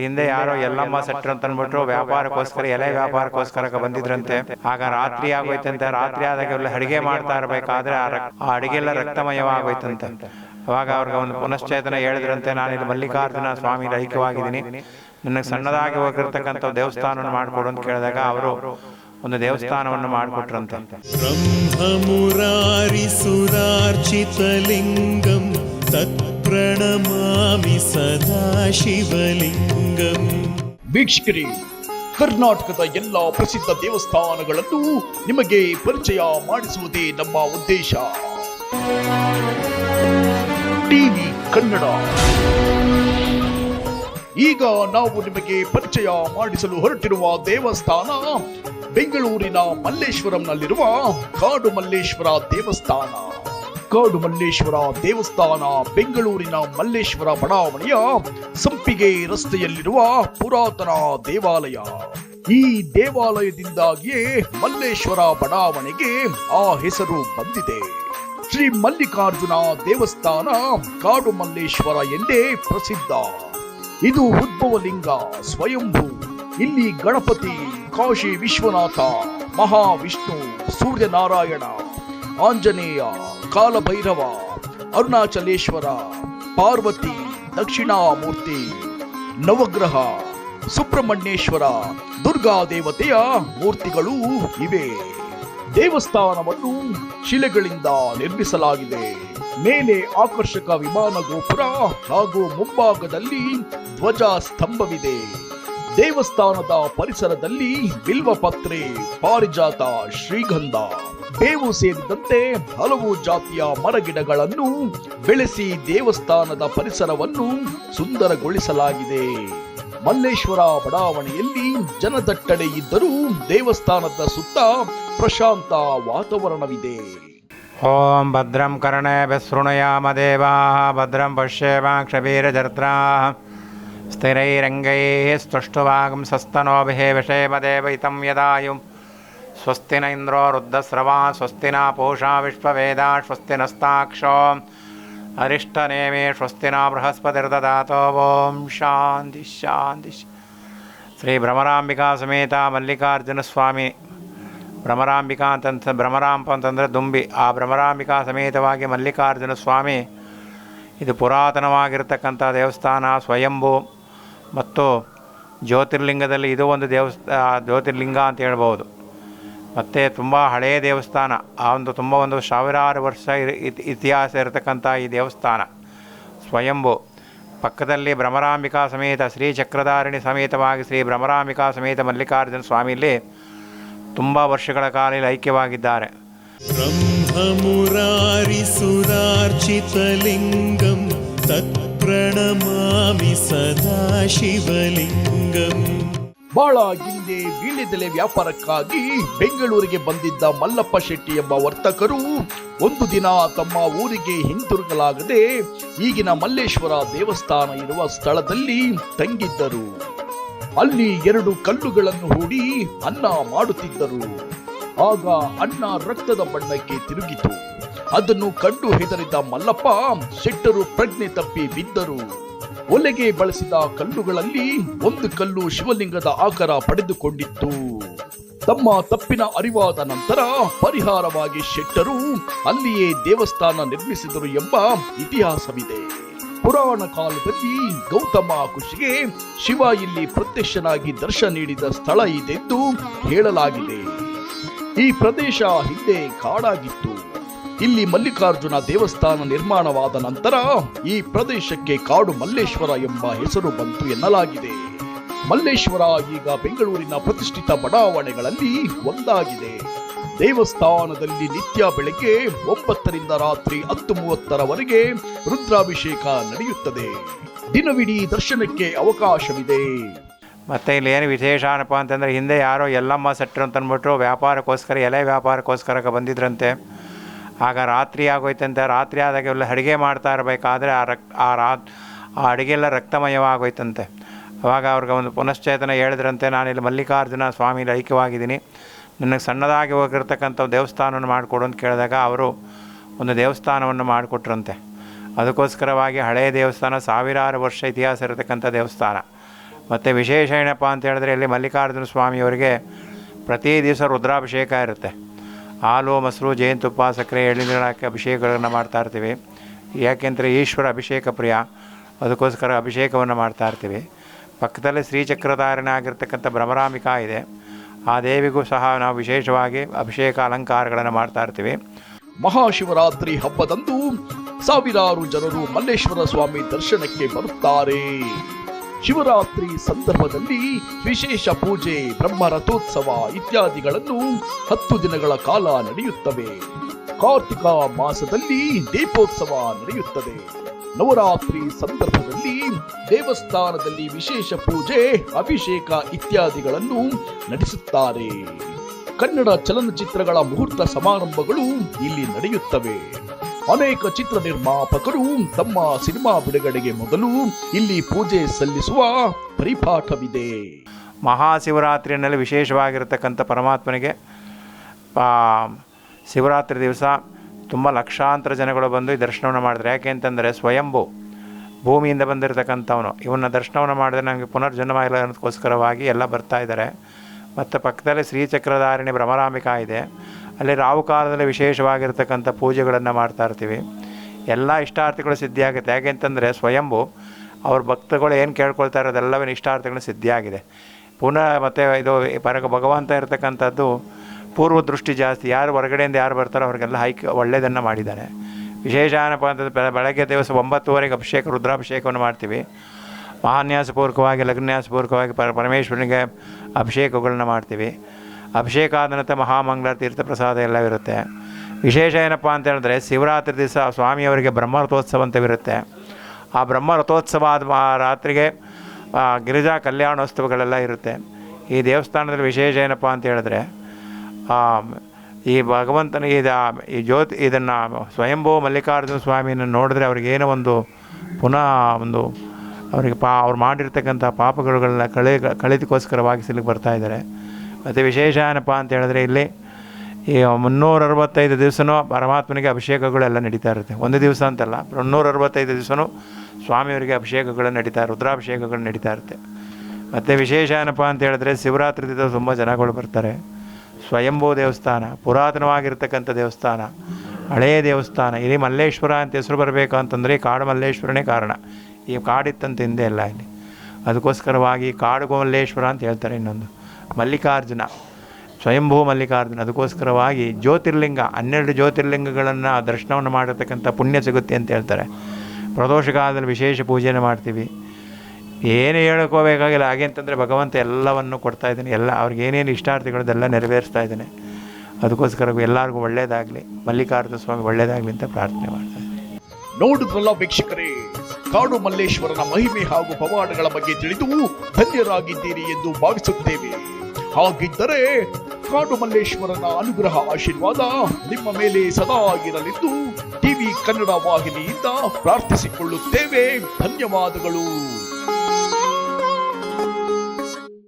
ಹಿಂದೆ ಯಾರೋ ಎಲ್ಲಮ್ಮ ಸೆಟ್ರ್ ಅಂತ ಅನ್ಬಿಟ್ರು ವ್ಯಾಪಾರಕ್ಕೋಸ್ಕರ ಎಲೆ ವ್ಯಾಪಾರಕ್ಕೋಸ್ಕರ ಬಂದಿದ್ರಂತೆ. ಆಗ ರಾತ್ರಿ ಆಗೋಯ್ತಂತೆ. ರಾತ್ರಿ ಆದಾಗ ಅಡಿಗೆ ಮಾಡ್ತಾ ಇರಬೇಕಾದ್ರೆ ಆ ಅಡಿಗೆ ಎಲ್ಲ ರಕ್ತಮಯವಾಗೋಯ್ತಂತೆ. ಅವಾಗ ಅವ್ರಿಗೆ ಒಂದು ಪುನಶ್ಚೇತನ ಹೇಳಿದ್ರಂತೆ. ನಾನಿಲ್ಲಿ ಮಲ್ಲಿಕಾರ್ಜುನ ಸ್ವಾಮಿ ಐಕ್ಯವಾಗಿದ್ದೀನಿ ನನಗೆ ಸಣ್ಣದಾಗಿ ಹೋಗಿರ್ತಕ್ಕಂಥ ದೇವಸ್ಥಾನವನ್ನು ಮಾಡಿಕೊಡು ಅಂತ ಕೇಳಿದಾಗ ಅವರು ಒಂದು ದೇವಸ್ಥಾನವನ್ನು ಮಾಡಿಕೊಟ್ರಂತೆ. ಬ್ರಹ್ಮ ಮುರಾರಿ ಸುರಾರ್ಚಿತ ಲಿಂಗಂ ತತ್ ಪ್ರಣಮಾಮಿ ಸದಾ ಶಿವಲಿಂಗಂ. ವೀಕ್ಷಕರೇ, ಕರ್ನಾಟಕದ ಎಲ್ಲ ಪ್ರಸಿದ್ಧ ದೇವಸ್ಥಾನಗಳನ್ನು ನಿಮಗೆ ಪರಿಚಯ ಮಾಡಿಸುವುದೇ ನಮ್ಮ ಉದ್ದೇಶ. ಟಿವಿ ಕನ್ನಡ. ಈಗ ನಾವು ನಿಮಗೆ ಪರಿಚಯ ಮಾಡಿಸಲು ಹೊರಟಿರುವ ದೇವಸ್ಥಾನ ಬೆಂಗಳೂರಿನ ಮಲ್ಲೇಶ್ವರಂನಲ್ಲಿರುವ ಕಾಡು ಮಲ್ಲೇಶ್ವರ ದೇವಸ್ಥಾನ. ಕಾಡು ಮಲ್ಲೇಶ್ವರ ದೇವಸ್ಥಾನ, ಬೆಂಗಳೂರಿನ ಮಲ್ಲೇಶ್ವರ ಬಡಾವಣೆಯ ಸಂಪಿಗೆ ರಸ್ತೆಯಲ್ಲಿರುವ ಪುರಾತನ ದೇವಾಲಯ. ಈ ದೇವಾಲಯದಿಂದಾಗಿಯೇ ಮಲ್ಲೇಶ್ವರ ಬಡಾವಣೆಗೆ ಆ ಹೆಸರು ಬಂದಿದೆ. ಶ್ರೀ ಮಲ್ಲಿಕಾರ್ಜುನ ದೇವಸ್ಥಾನ ಕಾಡು ಮಲ್ಲೇಶ್ವರ ಎಂದೇ ಪ್ರಸಿದ್ಧ. ಇದು ಉದ್ಭವಲಿಂಗ ಸ್ವಯಂಭೂ. ಇಲ್ಲಿ ಗಣಪತಿ, ಕಾಶಿ ವಿಶ್ವನಾಥ, ಮಹಾವಿಷ್ಣು, ಸೂರ್ಯನಾರಾಯಣ ಆಂಜನೇಯ, ಕಾಲಭೈರವ, ಅರುಣಾಚಲೇಶ್ವರ, ಪಾರ್ವತಿ, ದಕ್ಷಿಣಾಮೂರ್ತಿ, ನವಗ್ರಹ, ಸುಬ್ರಹ್ಮಣ್ಯೇಶ್ವರ, ದುರ್ಗಾ ದೇವತೆಯ ಮೂರ್ತಿಗಳೂ ಇವೆ. ದೇವಸ್ಥಾನವನ್ನು ಶಿಲೆಗಳಿಂದ ನಿರ್ಮಿಸಲಾಗಿದೆ. ಮೇಲೆ ಆಕರ್ಷಕ ವಿಮಾನ ಗೋಪುರ ಹಾಗೂ ಮುಂಭಾಗದಲ್ಲಿ ಧ್ವಜ ಸ್ತಂಭವಿದೆ ದೇವಸ್ಥಾನದ ಪರಿಸರದಲ್ಲಿ ಬಿಲ್ವಪತ್ರೆ, ಪಾರಿಜಾತ ಶ್ರೀಗಂಧ ಬೇವು ಸೇರಿದಂತೆ ಹಲವು ಜಾತಿಯ ಮರಗಿಡಗಳನ್ನು ಬೆಳೆಸಿ ದೇವಸ್ಥಾನದ ಪರಿಸರವನ್ನು ಸುಂದರಗೊಳಿಸಲಾಗಿದೆ. ಮಲ್ಲೇಶ್ವರ ಬಡಾವಣೆಯಲ್ಲಿ ಜನದಟ್ಟಣೆ ಇದ್ದರೂ ದೇವಸ್ಥಾನದ ಸುತ್ತ ಪ್ರಶಾಂತ ವಾತಾವರಣವಿದೆ. ಓಂ ಭದ್ರಂ ಕರ್ಣೇ ಬಿಸೃಣಯಾಮ ದೇವಾ ಭದ್ರಂ ಪಶ್ಯೇಮಾಕ್ಷಭೀರಜರ್ತ್ರಾ ಸ್ಥಿರೈರಂಗೈः ಸ್ತुष्टुवागं सस्तनोभिः विषेमदेव ಇತಂ यदायुम् ಸ್ವಸ್ತಿನ ಇಂದ್ರೋ ರುದ್ರಸ್ರವ ಸ್ವಸ್ತಿನ ಪೂಷಾ ವಿಶ್ವವೇದ ಸ್ವಸ್ತಿನಸ್ತಾಕ್ಷೋ ಅರಿಷ್ಟನೇಮಿ ಸ್ವಸ್ತಿನ ಬೃಹಸ್ಪತಿರ್ದದಾತೋ ಓಂ ಶಾಂತಿ ಶಾಂತಿ ಶ್ರೀ ಭ್ರಮರಾಂಬಿಕಾ ಸಮೇತ ಮಲ್ಲಿಕಾರ್ಜುನ ಸ್ವಾಮಿ ಭ್ರಮರಾಂಬಿಕಾ ಅಂತ ಭ್ರಮರಾಂಪ ಅಂತಂದರೆ ದುಂಬಿ ಆ ಭ್ರಮರಾಂಬಿಕಾ ಸಮೇತವಾಗಿ ಮಲ್ಲಿಕಾರ್ಜುನ ಸ್ವಾಮಿ ಇದು ಪುರಾತನವಾಗಿರ್ತಕ್ಕಂಥ ದೇವಸ್ಥಾನ, ಸ್ವಯಂಭು. ಮತ್ತು ಜ್ಯೋತಿರ್ಲಿಂಗದಲ್ಲಿ ಇದು ಒಂದು ದೇವಸ್ಥ, ಜ್ಯೋತಿರ್ಲಿಂಗ ಅಂತ ಹೇಳ್ಬೋದು. ಮತ್ತು ತುಂಬ ಹಳೆಯ ದೇವಸ್ಥಾನ. ಆ ಒಂದು ತುಂಬ ಒಂದು ಸಾವಿರಾರು ವರ್ಷ ಇತಿಹಾಸ ಇರತಕ್ಕಂಥ ಈ ದೇವಸ್ಥಾನ. ಸ್ವಯಂಭು. ಪಕ್ಕದಲ್ಲಿ ಭ್ರಮರಾಂಬಿಕಾ ಸಮೇತ, ಶ್ರೀ ಚಕ್ರಧಾರಿಣಿ ಸಮೇತವಾಗಿ ಶ್ರೀ ಭ್ರಮರಾಂಬಿಕಾ ಸಮೇತ ಮಲ್ಲಿಕಾರ್ಜುನ ಸ್ವಾಮಿಯಲ್ಲಿ ತುಂಬ ವರ್ಷಗಳ ಕಾಲ ಇಲ್ಲಿ ಐಕ್ಯವಾಗಿದ್ದಾರೆ. ಸದಾ ಶಿವಲಿಂಗಂ. ಬಹಳ ಹಿಂದೆ ವೀಳ್ಯದೆಲೆ ವ್ಯಾಪಾರಕ್ಕಾಗಿ ಬೆಂಗಳೂರಿಗೆ ಬಂದಿದ್ದ ಮಲ್ಲಪ್ಪ ಶೆಟ್ಟಿ ಎಂಬ ವರ್ತಕರು ಒಂದು ದಿನ ತಮ್ಮ ಊರಿಗೆ ಹಿಂತಿರುಗಲಾಗದೆ ಈಗಿನ ಮಲ್ಲೇಶ್ವರ ದೇವಸ್ಥಾನ ಇರುವ ಸ್ಥಳದಲ್ಲಿ ತಂಗಿದ್ದರು. ಅಲ್ಲಿ ಎರಡು ಕಲ್ಲುಗಳನ್ನು ಹೂಡಿ ಅನ್ನ ಮಾಡುತ್ತಿದ್ದರು. ಆಗ ಅನ್ನ ರಕ್ತದ ಬಣ್ಣಕ್ಕೆ ತಿರುಗಿತು. ಅದನ್ನು ಕಂಡು ಹೆದರಿದ ಮಲ್ಲಪ್ಪ ಶೆಟ್ಟರು ಪ್ರಜ್ಞೆ ತಪ್ಪಿ ಬಿದ್ದರು. ಒಲೆಗೆ ಬಳಸಿದ ಕಲ್ಲುಗಳಲ್ಲಿ ಒಂದು ಕಲ್ಲು ಶಿವಲಿಂಗದ ಆಕಾರ ಪಡೆದುಕೊಂಡಿತ್ತು. ತಮ್ಮ ತಪ್ಪಿನ ಅರಿವಾದ ನಂತರ ಪರಿಹಾರವಾಗಿ ಶೆಟ್ಟರು ಅಲ್ಲಿಯೇ ದೇವಸ್ಥಾನ ನಿರ್ಮಿಸಿದರು ಎಂಬ ಇತಿಹಾಸವಿದೆ. ಪುರಾಣ ಕಾಲದಲ್ಲಿ ಗೌತಮ ಖುಷಿಗೆ ಶಿವ ಇಲ್ಲಿ ಪ್ರತ್ಯಕ್ಷನಾಗಿ ದರ್ಶನ ನೀಡಿದ ಸ್ಥಳ ಇದೆಂದು ಹೇಳಲಾಗಿದೆ. ಈ ಪ್ರದೇಶ ಹಿಂದೆ ಕಾಡಾಗಿತ್ತು. ಇಲ್ಲಿ ಮಲ್ಲಿಕಾರ್ಜುನ ದೇವಸ್ಥಾನ ನಿರ್ಮಾಣವಾದ ನಂತರ ಈ ಪ್ರದೇಶಕ್ಕೆ ಕಾಡು ಮಲ್ಲೇಶ್ವರ ಎಂಬ ಹೆಸರು ಬಂತು ಎನ್ನಲಾಗಿದೆ. ಮಲ್ಲೇಶ್ವರ ಈಗ ಬೆಂಗಳೂರಿನ ಪ್ರತಿಷ್ಠಿತ ಬಡಾವಣೆಗಳಲ್ಲಿ ಒಂದಾಗಿದೆ. ದೇವಸ್ಥಾನದಲ್ಲಿ ನಿತ್ಯ ಬೆಳಗ್ಗೆ ಒಂಬತ್ತರಿಂದ ರಾತ್ರಿ ಹತ್ತು ಮೂವತ್ತರವರೆಗೆ ರುದ್ರಾಭಿಷೇಕ ನಡೆಯುತ್ತದೆ. ದಿನವಿಡೀ ದರ್ಶನಕ್ಕೆ ಅವಕಾಶವಿದೆ. ಮತ್ತು ಇಲ್ಲಿ ಏನು ವಿಶೇಷ ಏನಪ್ಪ ಅಂತಂದರೆ ಹಿಂದೆ ಯಾರೋ ಎಲ್ಲಮ್ಮ ಸೆಟ್ರು ಅಂತ ಅಂದ್ಬಿಟ್ಟು ವ್ಯಾಪಾರಕ್ಕೋಸ್ಕರ, ಎಲೆ ವ್ಯಾಪಾರಕ್ಕೋಸ್ಕರ ಬಂದಿದ್ರಂತೆ. ಆಗ ರಾತ್ರಿ ಆಗೋಯ್ತಂತೆ. ರಾತ್ರಿ ಆದಾಗ ಎಲ್ಲ ಅಡುಗೆ ಮಾಡ್ತಾ ಇರಬೇಕಾದ್ರೆ ಆ ರಕ್, ಆ ರಾ ಆ ಅಡುಗೆ ಎಲ್ಲ ರಕ್ತಮಯವಾಗೋಯ್ತಂತೆ. ಅವಾಗ ಅವ್ರಿಗೆ ಒಂದು ಪುನಶ್ಚೇತನ ಹೇಳಿದ್ರಂತೆ ನಾನು ಇಲ್ಲಿ ಮಲ್ಲಿಕಾರ್ಜುನ ಸ್ವಾಮಿ ಐಕ್ಯವಾಗಿದ್ದೀನಿ. ನನಗೆ ಸಣ್ಣದಾಗಿ ಹೋಗಿರ್ತಕ್ಕಂಥ ದೇವಸ್ಥಾನವನ್ನು ಮಾಡಿಕೊಡು ಅಂತ ಕೇಳಿದಾಗ ಅವರು ಒಂದು ದೇವಸ್ಥಾನವನ್ನು ಮಾಡಿಕೊಟ್ರಂತೆ. ಅದಕ್ಕೋಸ್ಕರವಾಗಿ ಹಳೆಯ ದೇವಸ್ಥಾನ, ಸಾವಿರಾರು ವರ್ಷ ಇತಿಹಾಸ ಇರತಕ್ಕಂಥ ದೇವಸ್ಥಾನ. ಮತ್ತು ವಿಶೇಷ ಏನಪ್ಪ ಅಂತ ಹೇಳಿದ್ರೆ ಇಲ್ಲಿ ಮಲ್ಲಿಕಾರ್ಜುನ ಸ್ವಾಮಿಯವರಿಗೆ ಪ್ರತಿ ದಿವಸ ರುದ್ರಾಭಿಷೇಕ ಇರುತ್ತೆ. ಹಾಲು ಮೊಸರು ಜೇನುತುಪ್ಪ ಸಕ್ಕರೆ ಎಳ್ಳಿನ ಹಾಕಿ ಅಭಿಷೇಕಗಳನ್ನು ಮಾಡ್ತಾ ಇರ್ತೀವಿ. ಯಾಕೆಂದರೆ ಈಶ್ವರ ಅಭಿಷೇಕ ಪ್ರಿಯ. ಅದಕ್ಕೋಸ್ಕರ ಅಭಿಷೇಕವನ್ನು ಮಾಡ್ತಾ ಇರ್ತೀವಿ. ಪಕ್ಕದಲ್ಲೇ ಶ್ರೀಚಕ್ರಧಾರಣೆ ಆಗಿರ್ತಕ್ಕಂಥ ಭ್ರಮರಾಮಿಕಾ ಇದೆ. ಆ ದೇವಿಗೂ ಸಹ ನಾವು ವಿಶೇಷವಾಗಿ ಅಭಿಷೇಕ ಅಲಂಕಾರಗಳನ್ನು ಮಾಡ್ತಾ ಇರ್ತೀವಿ. ಮಹಾಶಿವರಾತ್ರಿ ಹಬ್ಬದಂದು ಸಾವಿರಾರು ಜನರು ಮಲ್ಲೇಶ್ವರ ಸ್ವಾಮಿ ದರ್ಶನಕ್ಕೆ ಬರುತ್ತಾರೆ. ಶಿವರಾತ್ರಿ ಸಂದರ್ಭದಲ್ಲಿ ವಿಶೇಷ ಪೂಜೆ ಬ್ರಹ್ಮ ರಥೋತ್ಸವ ಇತ್ಯಾದಿಗಳನ್ನು ಹತ್ತು ದಿನಗಳ ಕಾಲ ನಡೆಯುತ್ತವೆ. ಕಾರ್ತಿಕ ಮಾಸದಲ್ಲಿ ದೀಪೋತ್ಸವ ನಡೆಯುತ್ತದೆ. ನವರಾತ್ರಿ ಸಂದರ್ಭದಲ್ಲಿ ದೇವಸ್ಥಾನದಲ್ಲಿ ವಿಶೇಷ ಪೂಜೆ, ಅಭಿಷೇಕ ಇತ್ಯಾದಿಗಳನ್ನು ನಡೆಸುತ್ತಾರೆ. ಕನ್ನಡ ಚಲನಚಿತ್ರಗಳ ಮುಹೂರ್ತ ಸಮಾರಂಭಗಳು ಇಲ್ಲಿ ನಡೆಯುತ್ತವೆ. ಅನೇಕ ಚಿತ್ರ ನಿರ್ಮಾಪಕರು ತಮ್ಮ ಸಿನಿಮಾ ಬಿಡುಗಡೆಗೆ ಮೊದಲು ಇಲ್ಲಿ ಪೂಜೆ ಸಲ್ಲಿಸುವ ಪರಿಪಾಠವಿದೆ. ಮಹಾಶಿವರಾತ್ರಿಯಲ್ಲಿ ವಿಶೇಷವಾಗಿರತಕ್ಕಂಥ ಪರಮಾತ್ಮನಿಗೆ ಶಿವರಾತ್ರಿ ದಿವಸ ತುಂಬ ಲಕ್ಷಾಂತರ ಜನಗಳು ಬಂದು ಈ ದರ್ಶನವನ್ನು ಮಾಡಿದ್ರೆ. ಯಾಕೆ ಅಂತಂದರೆ ಸ್ವಯಂಭೂ ಭೂಮಿಯಿಂದ ಬಂದಿರತಕ್ಕಂಥವನು. ಇವನ್ನ ದರ್ಶನವನ್ನು ಮಾಡಿದ್ರೆ ನಮಗೆ ಪುನರ್ಜನ್ಮ ಇಲ್ಲ ಅನ್ನೋದಕ್ಕೋಸ್ಕರವಾಗಿ ಎಲ್ಲ ಬರ್ತಾ ಇದ್ದಾರೆ. ಮತ್ತು ಪಕ್ಕದಲ್ಲಿ ಶ್ರೀಚಕ್ರಧಾರಿಣಿ ಭ್ರಮರಾಂಬಿಕಾ ಇದೆ. ಅಲ್ಲಿ ರಾವು ಕಾಲದಲ್ಲಿ ವಿಶೇಷವಾಗಿರ್ತಕ್ಕಂಥ ಪೂಜೆಗಳನ್ನು ಮಾಡ್ತಾ ಇರ್ತೀವಿ. ಎಲ್ಲ ಇಷ್ಟಾರ್ಥಗಳು ಸಿದ್ಧಿಯಾಗುತ್ತೆ ಯಾಕೆ ಅಂತಂದರೆ ಸ್ವಯಂಭು ಅವ್ರ ಭಕ್ತಗಳು ಏನು ಕೇಳ್ಕೊಳ್ತಾ ಅದೆಲ್ಲವೇ ಇಷ್ಟಾರ್ಥಗಳು ಸಿದ್ಧಿಯಾಗಿದೆ ಪುನಃ ಮತ್ತು ಇದು ಪರಗ ಭಗವಂತ ಇರತಕ್ಕಂಥದ್ದು ಪೂರ್ವ ದೃಷ್ಟಿ ಜಾಸ್ತಿ. ಯಾರು ಹೊರಗಡೆಯಿಂದ ಯಾರು ಬರ್ತಾರೋ ಅವ್ರಿಗೆಲ್ಲ ಹೈಕ್ ಒಳ್ಳೆಯದನ್ನು ಮಾಡಿದ್ದಾರೆ. ವಿಶೇಷ ಏನಪ್ಪ ಅಂತಂದರೆ ಬೆಳಗ್ಗೆ ದಿವಸ ಒಂಬತ್ತುವರೆಗೆ ಅಭಿಷೇಕ, ರುದ್ರಾಭಿಷೇಕವನ್ನು ಮಾಡ್ತೀವಿ. ಮಹಾನ್ಯಾಸಪೂರ್ವಕವಾಗಿ, ಲಗ್ನ್ಯಾಸಪೂರ್ವಕವಾಗಿ ಪರ, ಪರಮೇಶ್ವರನಿಗೆ ಅಭಿಷೇಕಗಳನ್ನ ಮಾಡ್ತೀವಿ. ಅಭಿಷೇಕ ಆದ ನಂತರ ಮಹಾಮಂಗಳ ತೀರ್ಥ ಪ್ರಸಾದ ಎಲ್ಲ ಇರುತ್ತೆ. ವಿಶೇಷ ಏನಪ್ಪ ಅಂತ ಹೇಳಿದ್ರೆ ಶಿವರಾತ್ರಿ ದಿವಸ ಸ್ವಾಮಿಯವರಿಗೆ ಬ್ರಹ್ಮರಥೋತ್ಸವ ಅಂತವಿರುತ್ತೆ ಆ ಬ್ರಹ್ಮ ರಥೋತ್ಸವ ಆದ ರಾತ್ರಿಗೆ ಗಿರಿಜಾ ಕಲ್ಯಾಣೋತ್ಸವಗಳೆಲ್ಲ ಇರುತ್ತೆ. ಈ ದೇವಸ್ಥಾನದಲ್ಲಿ ವಿಶೇಷ ಏನಪ್ಪ ಅಂತ ಹೇಳಿದ್ರೆ ಈ ಭಗವಂತನ ಇದು ಈ ಜ್ಯೋತಿ, ಇದನ್ನು ಸ್ವಯಂಭೂ ಮಲ್ಲಿಕಾರ್ಜುನ ಸ್ವಾಮಿಯನ್ನು ನೋಡಿದ್ರೆ ಅವ್ರಿಗೇನೋ ಒಂದು ಪುನಃ ಒಂದು ಅವರಿಗೆ ಪಾ, ಅವ್ರು ಮಾಡಿರ್ತಕ್ಕಂಥ ಪಾಪಗಳುಗಳನ್ನ ಕಳೆ ಕಳಿತಕ್ಕೋಸ್ಕರವಾಗಿ ಸಿಲಿಗೆ ಬರ್ತಾ ಇದ್ದಾರೆ. ಮತ್ತು ವಿಶೇಷ ಏನಪ್ಪ ಅಂತ ಹೇಳಿದ್ರೆ ಇಲ್ಲಿ ಈ ಮುನ್ನೂರ ಅರವತ್ತೈದು ದಿವಸನೂ ಪರಮಾತ್ಮನಿಗೆ ಅಭಿಷೇಕಗಳೆಲ್ಲ ನಡೀತಾ ಇರುತ್ತೆ. ಒಂದು ದಿವಸ ಅಂತಲ್ಲ ಮುನ್ನೂರ ಅರವತ್ತೈದು ದಿವಸನೂ ಸ್ವಾಮಿಯವರಿಗೆ ಅಭಿಷೇಕಗಳು ನಡೀತಾ, ರುದ್ರಾಭಿಷೇಕಗಳು ನಡೀತಾ ಇರುತ್ತೆ. ಮತ್ತು ವಿಶೇಷ ಏನಪ್ಪ ಅಂತ ಹೇಳಿದ್ರೆ ಶಿವರಾತ್ರಿ ದಿವಸ ತುಂಬ ಜನಗಳು ಬರ್ತಾರೆ. ಸ್ವಯಂಭೂ ದೇವಸ್ಥಾನ, ಪುರಾತನವಾಗಿರ್ತಕ್ಕಂಥ ದೇವಸ್ಥಾನ, ಹಳೆಯ ದೇವಸ್ಥಾನ, ಇಲ್ಲಿ ಮಲ್ಲೇಶ್ವರ ಅಂತ ಹೆಸರು ಬರಬೇಕು ಅಂತಂದರೆ ಈ ಕಾಡು ಮಲ್ಲೇಶ್ವರನೇ ಕಾರಣ. ಈ ಕಾಡಿತ್ತಂತ ಹಿಂದೆ ಅಲ್ಲ ಇಲ್ಲಿ. ಅದಕ್ಕೋಸ್ಕರವಾಗಿ ಕಾಡು ಮಲ್ಲೇಶ್ವರ ಅಂತ ಹೇಳ್ತಾರೆ ಇನ್ನೊಂದು. ಮಲ್ಲಿಕಾರ್ಜುನ, ಸ್ವಯಂಭೂ ಮಲ್ಲಿಕಾರ್ಜುನ. ಅದಕ್ಕೋಸ್ಕರವಾಗಿ ಜ್ಯೋತಿರ್ಲಿಂಗ, ಹನ್ನೆರಡು ಜ್ಯೋತಿರ್ಲಿಂಗಗಳನ್ನು ದರ್ಶನವನ್ನು ಮಾಡಿರ್ತಕ್ಕಂಥ ಪುಣ್ಯ ಸಿಗುತ್ತೆ ಅಂತ ಹೇಳ್ತಾರೆ. ಪ್ರದೋಷ ಕಾಲದಲ್ಲಿ ವಿಶೇಷ ಪೂಜೆಯನ್ನು ಮಾಡ್ತೀವಿ. ಏನು ಹೇಳ್ಕೋಬೇಕಾಗಿಲ್ಲ ಹಾಗೆ ಅಂತಂದರೆ ಭಗವಂತ ಎಲ್ಲವನ್ನು ಕೊಡ್ತಾ ಇದ್ದೀನಿ. ಎಲ್ಲ ಅವ್ರಿಗೆ ಏನೇನು ಇಷ್ಟಾರ್ಥಗಳದೆಲ್ಲ ನೆರವೇರಿಸ್ತಾ ಇದ್ದಾನೆ. ಅದಕ್ಕೋಸ್ಕರ ಎಲ್ಲರಿಗೂ ಒಳ್ಳೆಯದಾಗಲಿ ಮಲ್ಲಿಕಾರ್ಜುನ ಸ್ವಾಮಿ ಒಳ್ಳೆಯದಾಗಲಿ ಅಂತ ಪ್ರಾರ್ಥನೆ ಮಾಡ್ತಾ ನೋಡಿದ್ರಲ್ಲ ವೀಕ್ಷಕರೇ, ಕಾಡು ಮಲ್ಲೇಶ್ವರನ ಮಹಿಮೆ ಹಾಗೂ ಪವಾಡಗಳ ಬಗ್ಗೆ ತಿಳಿದು ಧನ್ಯರಾಗಿದ್ದೀರಿ ಎಂದು ಭಾವಿಸುತ್ತೇವೆ. ಹಾಗಿದ್ದರೆ ಕಾಡು ಮಲ್ಲೇಶ್ವರನ ಅನುಗ್ರಹ ಆಶೀರ್ವಾದ ನಿಮ್ಮ ಮೇಲೆ ಸದಾ ಇರಲಿದ್ದು ಟಿವಿ ಕನ್ನಡ ವಾಹಿನಿಯಿಂದ ಪ್ರಾರ್ಥಿಸಿಕೊಳ್ಳುತ್ತೇವೆ. ಧನ್ಯವಾದಗಳು.